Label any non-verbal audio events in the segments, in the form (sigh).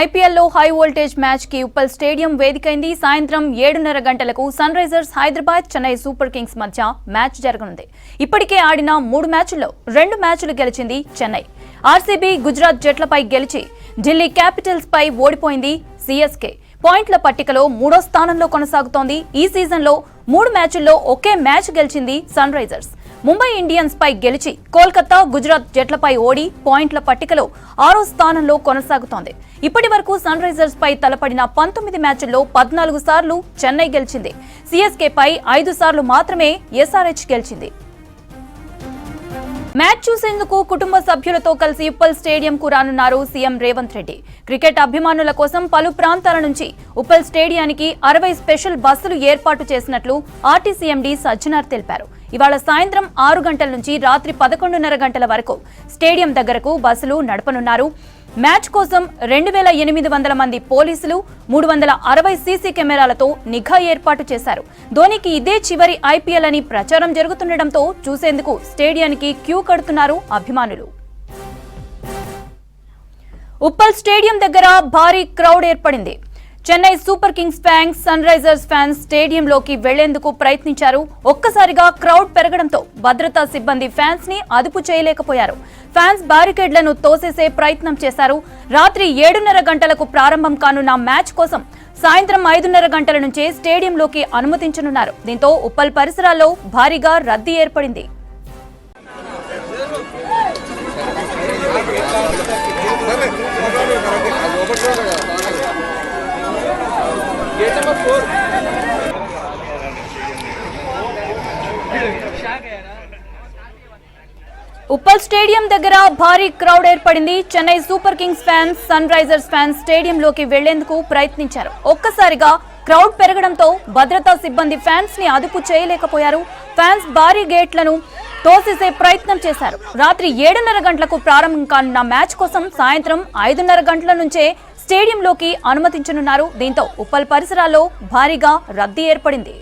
ఐపీఎల్లో high voltage మ్యాచ్కి Uppal stadium వేదికైంది. సాయంత్రం ఏడున్నర గంటలకు Sunrisers Hyderabad Chennai Super Kings మధ్య మ్యాచ్ జరగనుంది. ఇప్పటికే ఆడిన మూడు మ్యాచ్ల్లో రెండు మ్యాచ్లు గెలిచింది చెన్నై. ఆర్సీబీ గుజరాత్ జట్లపై గెలిచి ఢిల్లీ క్యాపిటల్స్ పై ఓడిపోయింది సీఎస్కే. పాయింట్ల పట్టికలో మూడో స్థానంలో కొనసాగుతోంది. ఈ సీజన్లో మూడు మ్యాచ్ల్లో ఒకే మ్యాచ్ గెలిచింది సన్ రైజర్స్. ముంబై ఇండియన్స్ పై గెలిచి కోల్కతా గుజరాత్ జట్లపై ఓడి పాయింట్ల పట్టికలో ఆరో స్థానంలో కొనసాగుతోంది. ఇప్పటి వరకు సన్ రైజర్స్ పై తలపడిన పంతొమ్మిది మ్యాచ్ల్లో పద్నాలుగు సార్లు చెన్నై గెలిచింది. సిఎస్కే పై ఐదు సార్లు మాత్రమే ఎస్ఆర్హెచ్ గెలిచింది. మ్యాచ్ చూసేందుకు కుటుంబ సభ్యులతో కలిసి ఉప్పల్ స్టేడియంకు రానున్నారు సీఎం రేవంత్ రెడ్డి. క్రికెట్ అభిమానుల కోసం పలు ప్రాంతాల నుంచి ఉప్పల్ స్టేడియానికి అరవై స్పెషల్ బస్సులు ఏర్పాటు చేసినట్లు ఆర్టీసీఎండీ సజ్జనార్ తెలిపారు. ఇవాళ సాయంత్రం ఆరు గంటల నుంచి రాత్రి పదకొండున్నర గంటల వరకు స్టేడియం దగ్గరకు బస్సులు నడపనున్నారు. మ్యాచ్ కోసం రెండు వేల ఎనిమిది వందల మంది పోలీసులు మూడు వందల అరవై సీసీ కెమెరాలతో నిఘా ఏర్పాటు చేశారు. ధోనికి ఇదే చివరి ఐపీఎల్ అని ప్రచారం జరుగుతుండటంతో చూసేందుకు స్టేడియానికి క్యూ కడుతున్నారు అభిమానులు. ఉప్పల్ స్టేడియం దగ్గర భారీ క్రౌడ్ ఏర్పడింది. Chennai Super Kings fans Sunrisers fans స్టేడియంలోకి వెళ్ళేందుకు ప్రయత్నించారు. ఒక్కసారిగా క్రౌడ్ పెరగడంతో భద్రతా సిబ్బంది ఫ్యాన్స్ని అదుపు చేయలేకపోయారు. ఫ్యాన్స్ బారికేడ్లను తోసేసే ప్రయత్నం చేశారు. రాత్రి ఏడున్నర గంటలకు ప్రారంభం కానున్న మ్యాచ్ కోసం సాయంత్రం ఐదున్నర గంటల నుంచే స్టేడియంలోకి అనుమతించనున్నారు. దీంతో ఉప్పల్ పరిసరాల్లో భారీగా రద్దీ ఏర్పడింది ఉప్పల్ స్టేడియం దగ్గర భారీ క్రౌడ్ ఏర్పడింది. Chennai Super Kings fans Sunrisers fans స్టేడియంలోకి వెళ్ళేందుకు ప్రయత్నించారు. ఒక్కసారిగా క్రౌడ్ పెరగడంతో భద్రతా సిబ్బంది ఫ్యాన్స్ని అదుపు చేయలేకపోయారు. ఫ్యాన్స్ భారీ గేట్లను తోసేసే ప్రయత్నం చేశారు. రాత్రి ఏడున్నర గంటలకు ప్రారంభం కానున్న మ్యాచ్ కోసం సాయంత్రం ఐదున్నర గంటల నుంచే స్టేడియంలోకి అనుమతించనున్నారు. దీంతో ఉప్పల్ పరిసరాల్లో భారీగా రద్దీ ఏర్పడింది.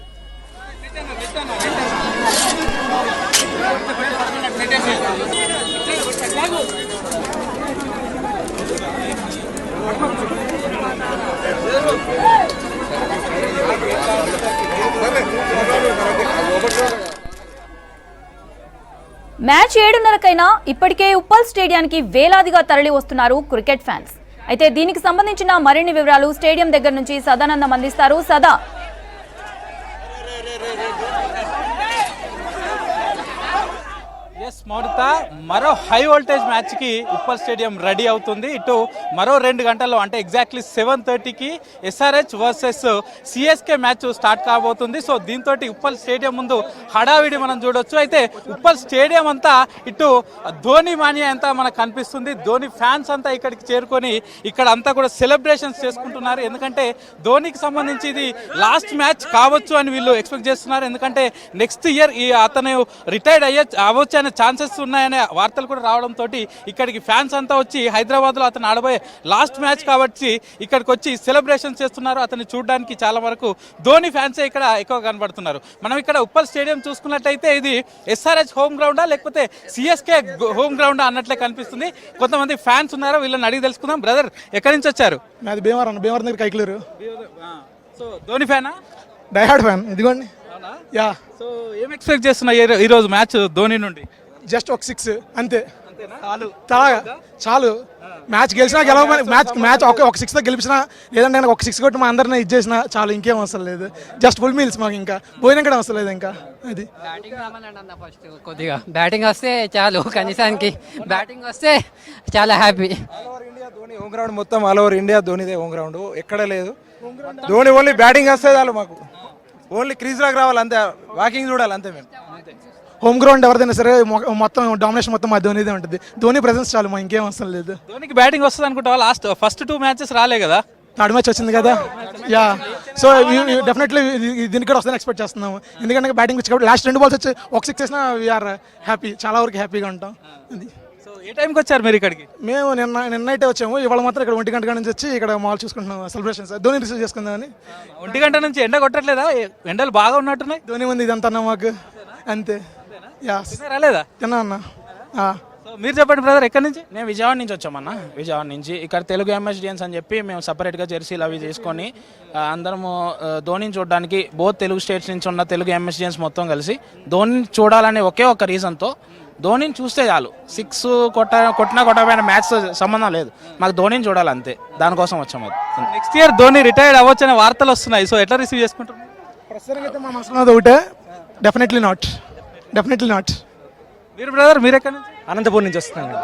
మ్యాచ్ ఏడున్నరకైనా ఇప్పటికే ఉప్పల్ స్టేడియానికి వేలాదిగా తరలి వస్తున్నారు క్రికెట్ ఫ్యాన్స్. అయితే దీనికి సంబంధించిన మరిన్ని వివరాలు స్టేడియం దగ్గర నుంచి సదానందం అందిస్తారు. సదా. ఎస్ మౌనిత మరో హై వోల్టేజ్ మ్యాచ్కి ఉప్పల్ స్టేడియం రెడీ అవుతుంది. ఇటు మరో రెండు గంటల్లో అంటే ఎగ్జాక్ట్లీ సెవెన్ థర్టీకి SRH versus CSK match start కాబోతుంది. సో దీంతో ఉప్పల్ స్టేడియం ముందు హడావిడి మనం చూడొచ్చు. అయితే ఉప్పల్ స్టేడియం అంతా ఇటు ధోని మానియా అంతా మనకు కనిపిస్తుంది. ధోని ఫ్యాన్స్ అంతా ఇక్కడికి చేరుకొని ఇక్కడ అంతా కూడా సెలబ్రేషన్స్ చేసుకుంటున్నారు. ఎందుకంటే ధోనికి సంబంధించి ఇది లాస్ట్ మ్యాచ్ కావచ్చు అని వీళ్ళు ఎక్స్పెక్ట్ చేస్తున్నారు. ఎందుకంటే నెక్స్ట్ ఇయర్ ఈ అతను రిటైర్డ్ అయ్యే అవ్వచ్చు అనే ఛాన్సెస్ ఉన్నాయనే వార్తలు కూడా రావడంతో ఇక్కడికి ఫ్యాన్స్ అంతా వచ్చి హైదరాబాద్లో అతను ఆడబోయే లాస్ట్ మ్యాచ్ కాబట్టి ఇక్కడికి వచ్చి సెలబ్రేషన్ చేస్తున్నారు. అతన్ని చూడడానికి చాలా వరకు ధోని ఫ్యాన్సే ఇక్కడ ఎక్కువ కనబడుతున్నారు. మనం ఇక్కడ ఉప్పల్ స్టేడియం చూసుకున్నట్టయితే ఇది ఎస్ఆర్హెచ్ హోమ్ గ్రౌండా లేకపోతే సిఎస్కే హోమ్ గ్రౌండా అన్నట్లే కనిపిస్తుంది. కొంతమంది ఫ్యాన్స్ ఉన్నారు? వీళ్ళని అడిగి తెలుసుకుందాం. బ్రదర్ ఎక్కడి నుంచి వచ్చారు? నాది భీమవరం అన్న భీమవరం దగ్గర Kaikaluru. So Dhoni ఫ్యానా? Diehard fan. ఇదిగోండి. యా. సో ఏం ఎక్స్పెక్ట్ చేస్తున్నా ఈ- ఈరోజు మ్యాచ్ ధోని నుండి? జస్ట్ ఒక సిక్స్ అంతే. చాలు. చాలా. చాలు మ్యాచ్ గెలిచినా గెలవమని మ్యాచ్ మ్యాచ్ ఒక ఒక సిక్స్ గెలిచినా లేదంటే నాకు ఒక సిక్స్ కొట్టి మా అందరిని ఇచ్చేసిన చాలు ఇంకేం అవసరం లేదు. జస్ట్ ఫుల్ మీల్స్ మాకు ఇంకా. భోజనం కూడా అవసరం లేదు ఇంకా. అది. బ్యాటింగ్ రామనండి అన్న ఫస్ట్ కొద్దిగా. బ్యాటింగ్ వస్తే చాలు కనీసానికి. బ్యాటింగ్ వస్తే చాలా హ్యాపీ ధోని హోమ్ గ్రౌండ్ మొత్తం ఆల్ ఓవర్ ఇండియా ధోనిదే హోమ్ గ్రౌండ్ ఎక్కడ లేదు. ధోని ఓన్లీ బ్యాటింగ్ వస్తే చాలు మాకు. ఓన్లీ క్రీజ్ లాగా రావాలి అంతే. వాకింగ్ చూడాలి అంతే మేము. హోమ్ గ్రౌండ్ ఎవరిదైనా సరే మొత్తం డామినేషన్ మొత్తం మా ధోనిదే ఉంటుంది. ధోని ప్రెసెన్స్ చాలు మా ఇంకేం అవసరం లేదు. ధోనికి బ్యాటింగ్ వస్తుంది అనుకుంటా లాస్ట్ ఫస్ట్ టూ మ్యాచెస్ రాలే కదా? థర్డ్ మ్యాచ్ వచ్చింది కదా? యా. సో డెఫినెట్లీ దీనికి కూడా వస్తుందని ఎక్స్పెక్ట్ చేస్తున్నాము. ఎందుకంటే బ్యాటింగ్ వచ్చి కాబట్టి లాస్ట్ రెండు బాల్స్ వచ్చి ఒక సిక్స్ వేసినా వీఆర్ హ్యాపీ చాలా వరకు హ్యాపీగా ఉంటాం. అది. సో ఏ టైంకి వచ్చారు మీరు ఇక్కడికి? మేము నిన్న నిన్నైతే వచ్చాము. ఇవాళ మాత్రం ఇక్కడ ఒంటి గంట నుంచి వచ్చి ఇక్కడ మాల్ చూసుకుంటున్నాం సెలబ్రేషన్స్ ధోని రిసీవ్ చేసుకుందామని. ఒంటి గంట నుంచి ఎండ కొట్టట్లేదా? ఎండలు బాగా ఉన్నట్టున్నాయి? ధోని ఉంది ఇదంతా మాకు. అంతే. తిన్నా అన్న. సో మీరు చెప్పండి బ్రదర్ ఎక్కడి నుంచి? మేము విజయవాడ నుంచి వచ్చామన్న. విజయవాడ నుంచి. ఇక్కడ తెలుగు ఎంఎస్డియన్స్ అని చెప్పి మేము సపరేట్గా జెర్సీలు అవి తీసుకొని అందరము ధోనిని చూడడానికి బోత్ తెలుగు స్టేట్స్ నుంచి ఉన్న తెలుగు ఎంఎస్డియన్స్ మొత్తం కలిసి ధోనిని చూడాలనే ఒకే ఒక రీజన్తో ధోనిని చూస్తే చాలు. సిక్స్ కొట్ట కొట్టినా కొట్టకపోయిన మ్యాచ్ సంబంధం లేదు. మాకు ధోనిని చూడాలి అంతే. దానికోసం వచ్చాము. అది నెక్స్ట్ ఇయర్ ధోని రిటైర్డ్ అవ్వచ్చనే వార్తలు వస్తున్నాయి. సో ఎట్లా రిసీవ్ చేసుకుంటారు ప్రస్తుతానికి అయితే మా మనసులో ఉన్నది ఒకటే. డెఫినెట్లీ నాట్ డెఫినెట్లీ నాట్ మీరు బ్రదర్ మీరు ఎక్కడి నుంచి? అనంతపూర్ నుంచి వస్తున్నాను.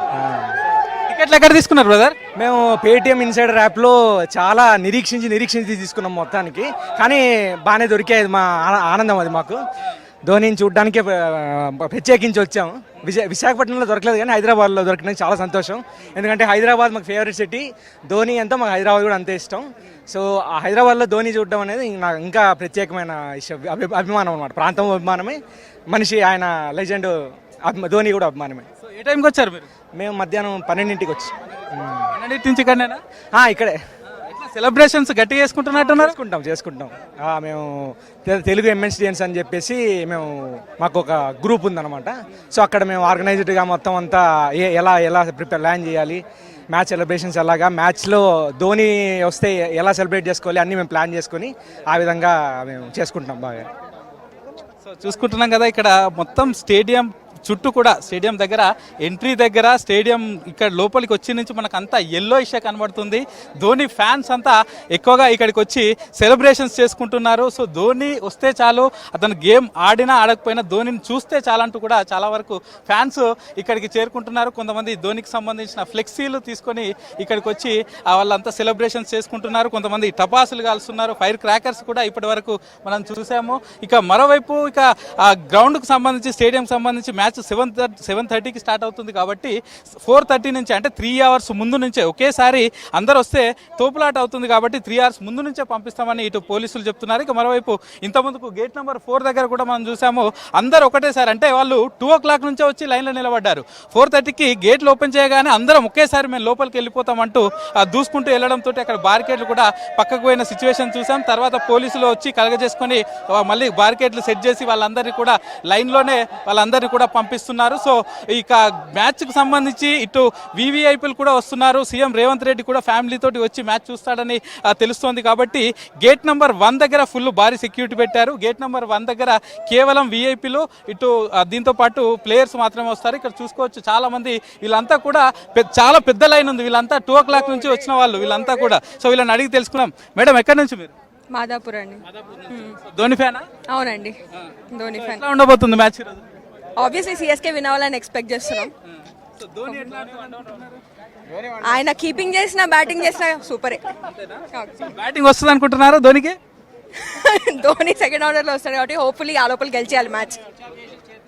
టికెట్లు ఎక్కడ తీసుకున్నారు బ్రదర్? మేము పేటిఎం ఇన్సైడర్ యాప్లో చాలా నిరీక్షించి నిరీక్షించి తీసుకున్నాం మొత్తానికి. కానీ బాగానే దొరికాయి మా ఆన- ఆనందం అది మాకు. ధోనిని చూడడానికే ప్రత్యేకించి వచ్చాము విజయ విశాఖపట్నంలో దొరకలేదు కానీ హైదరాబాద్లో దొరికినది చాలా సంతోషం. ఎందుకంటే హైదరాబాద్ మాకు ఫేవరెట్ సిటీ ధోని ఎంతో మాకు హైదరాబాద్ కూడా అంతే ఇష్టం. సో ఆ హైదరాబాద్లో ధోని చూడడం అనేది నాకు ఇంకా ప్రత్యేకమైన అభిమానం అనమాట ప్రాంతం అభిమానమే. మనిషి ఆయన లెజెండ్ ధోని కూడా అభిమానమే. సో ఏ టైంకి వచ్చారు మీరు? మేము మధ్యాహ్నం పన్నెండింటికి వచ్చి. పన్నెండింటి నుంచి ఇక్కడనేనా? ఇక్కడే. ఎట్లా సెలబ్రేషన్స్ గట్టిగా చేసుకుంటున్నట్టున్నారు? చేసుకుంటాం చేసుకుంటాం. ఆ, మేము తె- తెలుగు ఎంఎన్స్డియన్స్ అని చెప్పేసి మేము మాకు ఒక గ్రూప్ ఉందన్నమాట. సో అక్కడ మేము ఆర్గనైజ్డ్గా మొత్తం అంతా ఏ ఎలా ఎలా ప్రిపేర్ ప్లాన్ చేయాలి మ్యాచ్ సెలబ్రేషన్స్ ఎలాగా మ్యాచ్లో ధోని వస్తే ఎలా సెలబ్రేట్ చేసుకోవాలి అన్నీ మేము ప్లాన్ చేసుకొని ఆ విధంగా మేము చేసుకుంటాం బాగా. సో చూసుకుంటున్నాం కదా ఇక్కడ మొత్తం స్టేడియం చుట్టూ కూడా స్టేడియం దగ్గర ఎంట్రీ దగ్గర స్టేడియం ఇక్కడ లోపలికి వచ్చి నుంచి మనకు అంతా ఎల్లో ఇషే కనబడుతుంది. ధోని ఫ్యాన్స్ అంతా ఎక్కువగా ఇక్కడికి వచ్చి సెలబ్రేషన్స్ చేసుకుంటున్నారు. సో ధోని వస్తే చాలు అతను గేమ్ ఆడినా ఆడకపోయినా ధోనిని చూస్తే చాలంటూ కూడా చాలా వరకు ఫ్యాన్స్ ఇక్కడికి చేరుకుంటున్నారు. కొంతమంది ధోనికి సంబంధించిన ఫ్లెక్సీలు తీసుకొని ఇక్కడికి వచ్చి ఆ వాళ్ళంతా సెలబ్రేషన్స్ చేసుకుంటున్నారు. కొంతమంది టపాసులు కాల్స్తున్నారు ఫైర్ క్రాకర్స్ కూడా ఇప్పటి వరకు మనం చూసాము. ఇక మరోవైపు ఇక ఆ గ్రౌండ్కి సంబంధించి స్టేడియం సంబంధించి మ్యాచ్ సెవెన్ సెవెన్ థర్టీకి స్టార్ట్ అవుతుంది కాబట్టి ఫోర్ థర్టీ నుంచి అంటే త్రీ అవర్స్ ముందు నుంచే ఒకేసారి అందరు వస్తే తోపులాట అవుతుంది కాబట్టి త్రీ అవర్స్ ముందు నుంచే పంపిస్తామని ఇటు పోలీసులు చెప్తున్నారు. ఇక మరోవైపు ఇంత ముందుకు గేట్ నెంబర్ ఫోర్ దగ్గర కూడా మనం చూసాము అందరు ఒకటేసారి అంటే వాళ్ళు టూ ఓ క్లాక్ నుంచే వచ్చి లైన్లో నిలబడ్డారు. ఫోర్ థర్టీకి గేట్లు ఓపెన్ చేయగానే అందరం ఒకేసారి మేము లోపలికి వెళ్ళిపోతామంటూ ఆ, దూసుకుంటూ వెళ్ళడంతో అక్కడ బార్కెట్లు కూడా పక్కకు పోయిన సిచ్యువేషన్ చూసాం. తర్వాత పోలీసులు వచ్చి కలగజేసుకొని మళ్ళీ బార్కెట్లు సెట్ చేసి వాళ్ళందరినీ కూడా లైన్లోనే వాళ్ళందరినీ కూడా పంపిస్తున్నారు. సో ఇక మ్యాచ్కి సంబంధించి ఇటు వివిఐపీలు కూడా వస్తున్నారు. సీఎం రేవంత్ రెడ్డి కూడా ఫ్యామిలీ తోటి వచ్చి మ్యాచ్ చూస్తాడని తెలుస్తోంది కాబట్టి గేట్ నెంబర్ వన్ దగ్గర ఫుల్ భారీ సెక్యూరిటీ పెట్టారు. గేట్ నెంబర్ వన్ దగ్గర కేవలం విఐపీలు ఇటు దీంతో పాటు ప్లేయర్స్ మాత్రమే వస్తారు. ఇక్కడ చూసుకోవచ్చు చాలా మంది వీళ్ళంతా కూడా పెద్ద- చాలా పెద్ద లైన్ ఉంది. వీళ్ళంతా టూ ఓ క్లాక్ నుంచి వచ్చిన వాళ్ళు వీళ్ళంతా కూడా. సో వీళ్ళని అడిగి తెలుసుకున్నాం. మేడం ఎక్కడి నుంచి మీరు? మాదాపూర్ అండి. ధోని ఫ్యానా? అవునండి. ధోని ఫ్యాన్. ఉండబోతుంది మ్యాచ్ ఈరోజు? ఆబ్వియస్లీ సిఎస్కే విన్ అవ్వాలని ఎక్స్పెక్ట్ చేస్తున్నాం? ఆయన కీపింగ్ చేసినా బ్యాటింగ్ చేసినా సూపరే బ్యాటింగ్ వస్తుంది అనుకుంటున్నారా ధోనికి? (laughs) ధోని సెకండ్ ఆర్డర్లో వస్తాడు కాబట్టి హోప్ఫుల్లీ ఆ లోపల గెలిచేయాలి మ్యాచ్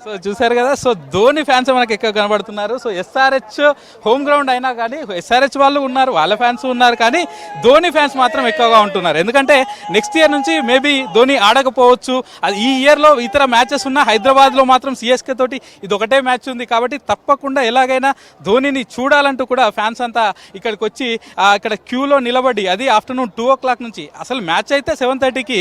సో చూశారు కదా సో ధోని ఫ్యాన్స్ మనకి ఎక్కువ కనబడుతున్నారు. సో ఎస్ఆర్హెచ్ హోమ్ గ్రౌండ్ అయినా కానీ ఎస్ఆర్హెచ్ వాళ్ళు ఉన్నారు వాళ్ళ ఫ్యాన్స్ ఉన్నారు కానీ ధోని ఫ్యాన్స్ మాత్రం ఎక్కువగా ఉంటున్నారు. ఎందుకంటే నెక్స్ట్ ఇయర్ నుంచి మేబీ ధోని ఆడకపోవచ్చు. అది ఈ ఇయర్లో ఇతర మ్యాచెస్ ఉన్న హైదరాబాద్లో మాత్రం సిఎస్కే తోటి ఇది ఒకటే మ్యాచ్ ఉంది కాబట్టి తప్పకుండా ఎలాగైనా ధోనిని చూడాలంటూ కూడా ఫ్యాన్స్ అంతా ఇక్కడికి వచ్చి ఇక్కడ క్యూలో నిలబడి అది ఆఫ్టర్నూన్ టూ ఓ క్లాక్ నుంచి అసలు మ్యాచ్ అయితే సెవెన్ థర్టీకి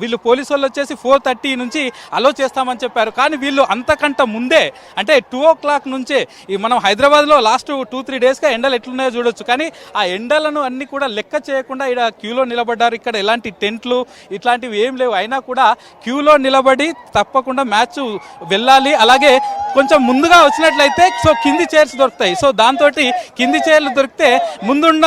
వీళ్ళు పోలీసు వాళ్ళు వచ్చేసి ఫోర్ థర్టీ నుంచి అలో చేస్తామని చెప్పారు. కానీ వీళ్ళు అంతకంట ముందే అంటే టూ ఓ క్లాక్ నుంచే ఈ మనం హైదరాబాద్లో లాస్ట్ టూ త్రీ డేస్గా ఎండలు ఎట్లున్నాయో చూడొచ్చు. కానీ ఆ ఎండలను అన్ని కూడా లెక్క చేయకుండా ఇక్కడ క్యూలో నిలబడ్డారు. ఇక్కడ ఎలాంటి టెంట్లు ఇట్లాంటివి ఏం లేవు. అయినా కూడా క్యూలో నిలబడి తప్పకుండా మ్యాచ్ వెళ్ళాలి. అలాగే కొంచెం ముందుగా వచ్చినట్లయితే సో కింది చైర్స్ దొరుకుతాయి. సో దాంతో కింది చైర్లు దొరికితే ముందున్న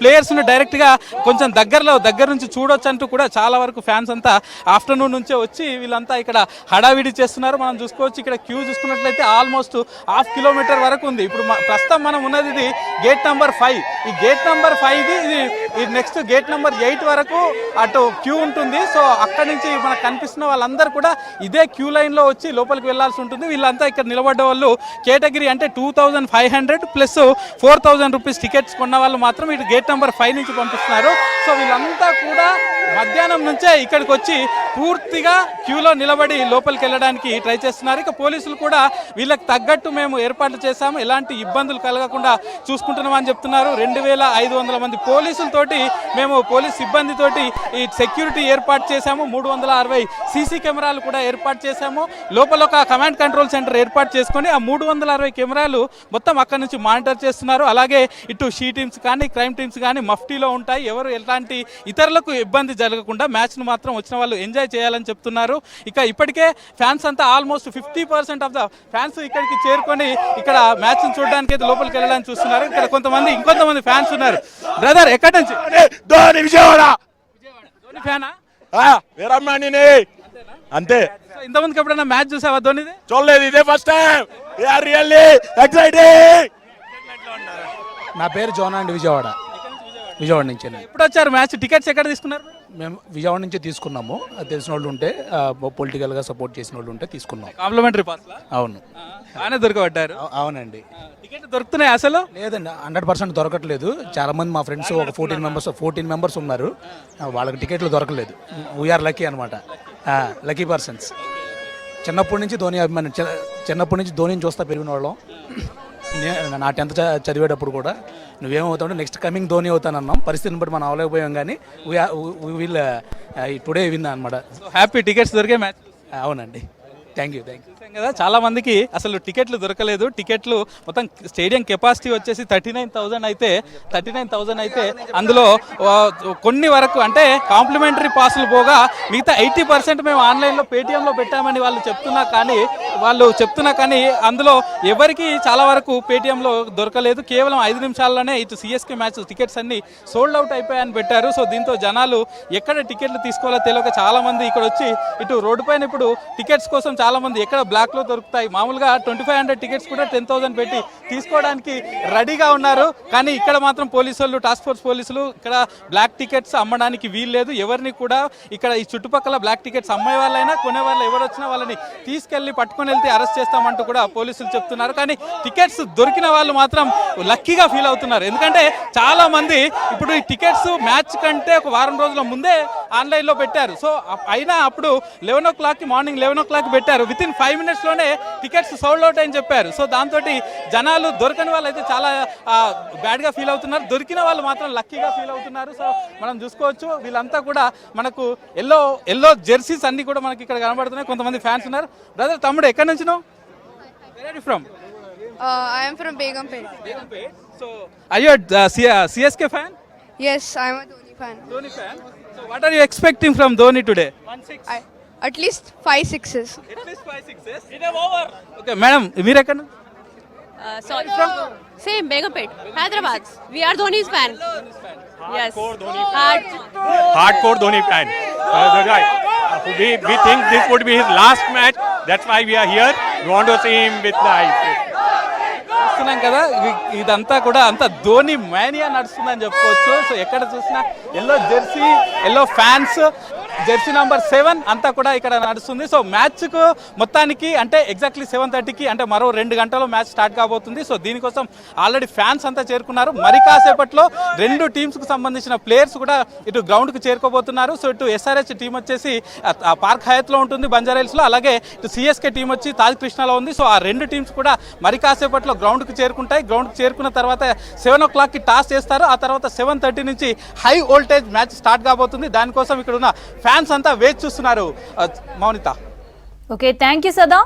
ప్లేయర్స్ను డైరెక్ట్గా కొంచెం దగ్గరలో దగ్గర నుంచి చూడొచ్చు అంటూ కూడా చాలా వరకు ఫ్యాన్స్ అంతా ఆఫ్టర్నూన్ నుంచే వచ్చి వీళ్ళంతా ఇక్కడ హడావిడి చేస్తున్నారు. మనం చూసుకోవచ్చు. ఇక్కడ క్యూ చూసుకున్నట్లయితే ఆల్మోస్ట్ హాఫ్ కిలోమీటర్ వరకు ఉంది. ఇప్పుడు ప్రస్తుతం మనం ఉన్నది ఇది గేట్ నెంబర్ ఫైవ్ ఈ గేట్ నెంబర్ ఫైవ్ ఇది ఇది నెక్స్ట్ గేట్ నెంబర్ ఎయిట్ వరకు అటు క్యూ ఉంటుంది. సో అక్కడి నుంచి మనకు కనిపిస్తున్న వాళ్ళందరూ కూడా ఇదే క్యూ లైన్లో వచ్చి లోపలికి వెళ్ళాల్సి ఉంటుంది. వీళ్ళంతా ఇక్కడ నిలబడ్డ వాళ్ళు కేటగిరీ అంటే two thousand five hundred plus four thousand rupees tickets కొన్న వాళ్ళు మాత్రం ఇటు గేట్ నెంబర్ ఫైవ్ నుంచి పంపిస్తున్నారు. సో వీళ్ళంతా కూడా మధ్యాహ్నం నుంచే ఇక్కడికి వచ్చి పూర్తిగా క్యూలో నిలబడి లోపలికి వెళ్ళడానికి ట్రై చేస్తారు చేస్తున్నారు. ఇక పోలీసులు కూడా వీళ్ళకి తగ్గట్టు మేము ఏర్పాట్లు చేశాము. ఎలాంటి ఇబ్బందులు కలగకుండా చూసుకుంటున్నామని చెప్తున్నారు. రెండు వేల ఐదు వందల మంది పోలీసులతోటి మేము పోలీస్ సిబ్బందితోటి ఈ సెక్యూరిటీ ఏర్పాటు చేశాము. మూడు వందల అరవై సీసీ కెమెరాలు కూడా ఏర్పాటు చేశాము. లోపల ఒక కమాండ్ కంట్రోల్ సెంటర్ ఏర్పాటు చేసుకొని ఆ మూడు వందల అరవై కెమెరాలు మొత్తం అక్కడ నుంచి మానిటర్ చేస్తున్నారు. అలాగే ఇటు షీ టీమ్స్ కానీ క్రైమ్ టీమ్స్ కానీ మఫ్టీలో ఉంటాయి. ఎవరు ఎలాంటి ఇతరులకు ఇబ్బంది జరగకుండా మ్యాచ్ను మాత్రం వచ్చిన వాళ్ళు ఎంజాయ్ చేయాలని చెప్తున్నారు. ఇక ఇప్పటికే ఫ్యాన్స్ అంతా almost fifty percent of the fans ఇక్కడికి చేరుకొని ఇక్కడ మ్యాచ్ను చూడడానికి అయితే లోపలికి వెళ్ళడానికి చూస్తున్నారు. ఇక్కడ కొంతమంది ఇంకొంతమంది ఫ్యాన్స్ ఉన్నారు. బ్రదర్ ఎక్కడి నుంచి? ధోని విజయవాడ. ధోని ఫ్యానా? వీరమ్మాణిని అంతే. ఇంతమందికి ఎప్పుడైనా మ్యాచ్ చూసావా ధోనిది? చూడలేదు ఇదే first time are really exciting నా పేరు జోనా అండి విజయవాడ. విజయవాడ నుంచి ఎప్పుడు వచ్చారు మ్యాచ్? టికెట్స్ ఎక్కడ తీసుకున్నారు? మేము విజయవాడ నుంచి తీసుకున్నాము. అది తెలిసిన వాళ్ళు ఉంటే పొలిటికల్గా సపోర్ట్ చేసిన వాళ్ళు ఉంటే తీసుకున్నాం. కాంప్లిమెంటరీ పాస్ అవును. బాగానే దొరకబడ్డారు. అవు- అవునండి. టికెట్ దొరుకుతున్నాయి అసలు? లేదండి హండ్రెడ్ పర్సెంట్ దొరకట్లేదు. చాలా మంది మా ఫ్రెండ్స్ ఒక ఫోర్టీన్ మెంబర్స్ ఫోర్టీన్ మెంబర్స్ ఉన్నారు. వాళ్ళకి టికెట్లు దొరకలేదు. వీఆర్ లక్కీ అనమాట లక్కీ పర్సన్స్ చిన్నప్పటి నుంచి ధోని అభిమాని చిన్నప్పటి నుంచి ధోనిని చూస్తా పెరిగిన వాళ్ళం. నా టెన్త్ చదివేటప్పుడు కూడా. నువ్వేమవుతావు నెక్స్ట్ కమింగ్ ధోని అవుతానన్నాం. పరిస్థితిని బట్టి మనం అవలేకపోయాం కానీ వీల్ టుడే విన్నా అనమాట హ్యాపీ టికెట్స్ దొరికే మ్యాచ్ అవునండి. థ్యాంక్ యూ థ్యాంక్ యూ కదా చాలా మందికి అసలు టికెట్లు దొరకలేదు. టికెట్లు మొత్తం స్టేడియం కెపాసిటీ వచ్చేసి థర్టీ నైన్ థౌసండ్ అయితే థర్టీ నైన్ థౌసండ్ అయితే అందులో కొన్ని వరకు అంటే కాంప్లిమెంటరీ పాసులు పోగా మిగతా ఎయిటీ పర్సెంట్ మేము ఆన్లైన్లో పేటీఎంలో పెట్టామని వాళ్ళు చెప్తున్నా కానీ వాళ్ళు చెప్తున్నా కానీ అందులో ఎవరికి చాలా వరకు పేటీఎంలో దొరకలేదు. కేవలం ఐదు నిమిషాల్లోనే ఇటు సిఎస్కే మ్యాచ్ టికెట్స్ అన్ని సోల్డ్ అవుట్ అయిపోయాయని పెట్టారు. సో దీంతో జనాలు ఎక్కడ టికెట్లు తీసుకోవాలో తెలియక చాలా మంది ఇక్కడ వచ్చి ఇటు రోడ్డు పైన ఇప్పుడు టికెట్స్ కోసం చాలా మంది ఎక్కడ బ్లాక్లో దొరుకుతాయి. మామూలుగా ట్వంటీ ఫైవ్ హండ్రెడ్ టికెట్స్ కూడా టెన్ థౌసండ్ పెట్టి తీసుకోవడానికి రెడీగా ఉన్నారు. కానీ ఇక్కడ మాత్రం పోలీసు వాళ్ళు టాస్క్ ఫోర్స్ పోలీసులు ఇక్కడ బ్లాక్ టికెట్స్ అమ్మడానికి వీల్లేదు. ఎవరిని కూడా ఇక్కడ ఈ చుట్టుపక్కల బ్లాక్ టికెట్స్ అమ్మే వాళ్ళైనా కొనే వాళ్ళు ఎవరు వచ్చినా వాళ్ళని తీసుకెళ్ళి పట్టుకొని వెళ్తే అరెస్ట్ చేస్తామంటూ కూడా పోలీసులు చెప్తున్నారు. కానీ టికెట్స్ దొరికిన వాళ్ళు మాత్రం లక్కీగా ఫీల్ అవుతున్నారు. ఎందుకంటే చాలామంది ఇప్పుడు ఈ టికెట్స్ మ్యాచ్ కంటే ఒక వారం రోజుల ముందే ఆన్లైన్లో పెట్టారు. సో అయినా అప్పుడు లెవెన్ ఓ క్లాక్కి మార్నింగ్ లెవెన్ ఓ క్లాక్ పెట్టారు. విత్ ఇన్ ఫైవ్ మినిట్స్లోనే టికెట్స్ సోల్డ్ అవుట్ అని చెప్పారు. సో దాంతో జనాలు దొరకని వాళ్ళు అయితే చాలా బ్యాడ్గా ఫీల్ అవుతున్నారు. దొరికిన వాళ్ళు మాత్రం లక్కీగా ఫీల్ అవుతున్నారు. సో మనం చూసుకోవచ్చు. వీళ్ళంతా కూడా మనకు ఎల్లో ఎల్లో జెర్సీస్ అన్ని కూడా మనకి ఇక్కడ కనబడుతున్నాయి. కొంతమంది ఫ్యాన్స్ ఉన్నారు. బ్రదర్ తమ్ముడు ఎక్కడి నుంచి నువ్వు? From am from Begumpet. So అయ్యో CSK fan Yes, I am a Dhoni fan. Dhoni fan so what are you expecting from Dhoni today I, at least five sixes. Okay madam మీరు ఎక్కడ sorry from same Begapet, Hyderabad. We are Dhoni's fan. Yes. Hard. hardcore Dhoni fan. Uh, that's right. Uh, we, we think this would be his last match. That's why we are here. We want to see him with life. చూస్తున్నాం కదా ఇదంతా కూడా అంత Dhoni mania నడుస్తుందని చెప్పుకోవచ్చు. So ఎక్కడ చూసినా yellow jersey yellow fans jersey number seven అంతా కూడా ఇక్కడ నడుస్తుంది. సో మ్యాచ్కు మొత్తానికి అంటే ఎగ్జాక్ట్లీ సెవెన్ థర్టీకి అంటే మరో రెండు గంటల్లో మ్యాచ్ స్టార్ట్ కాబోతుంది. సో దీనికోసం ఆల్రెడీ ఫ్యాన్స్ అంతా చేరుకున్నారు. మరి కాసేపట్లో రెండు టీమ్స్కు సంబంధించిన ప్లేయర్స్ కూడా ఇటు గ్రౌండ్కి చేరుకోబోతున్నారు. సో ఇటు ఎస్ఆర్హెచ్ టీం వచ్చేసి పార్క్ హయత్లో ఉంటుంది బంజారాహిల్స్లో అలాగే ఇటు సిఎస్కే టీం వచ్చి తాజ్ కృష్ణలో ఉంది. సో ఆ రెండు టీమ్స్ కూడా మరి కాసేపట్లో గ్రౌండ్కి చేరుకుంటాయి. గ్రౌండ్కి చేరుకున్న తర్వాత సెవెన్ ఓ క్లాక్కి టాస్ చేస్తారు. ఆ తర్వాత సెవెన్ థర్టీ నుంచి హై వోల్టేజ్ మ్యాచ్ స్టార్ట్ కాబోతుంది. దానికోసం ఇక్కడ ఉన్న ఫ్యాన్స్ అంతా వేచి చూస్తున్నారు. మౌనిత. ఓకే థ్యాంక్ యూ సదా.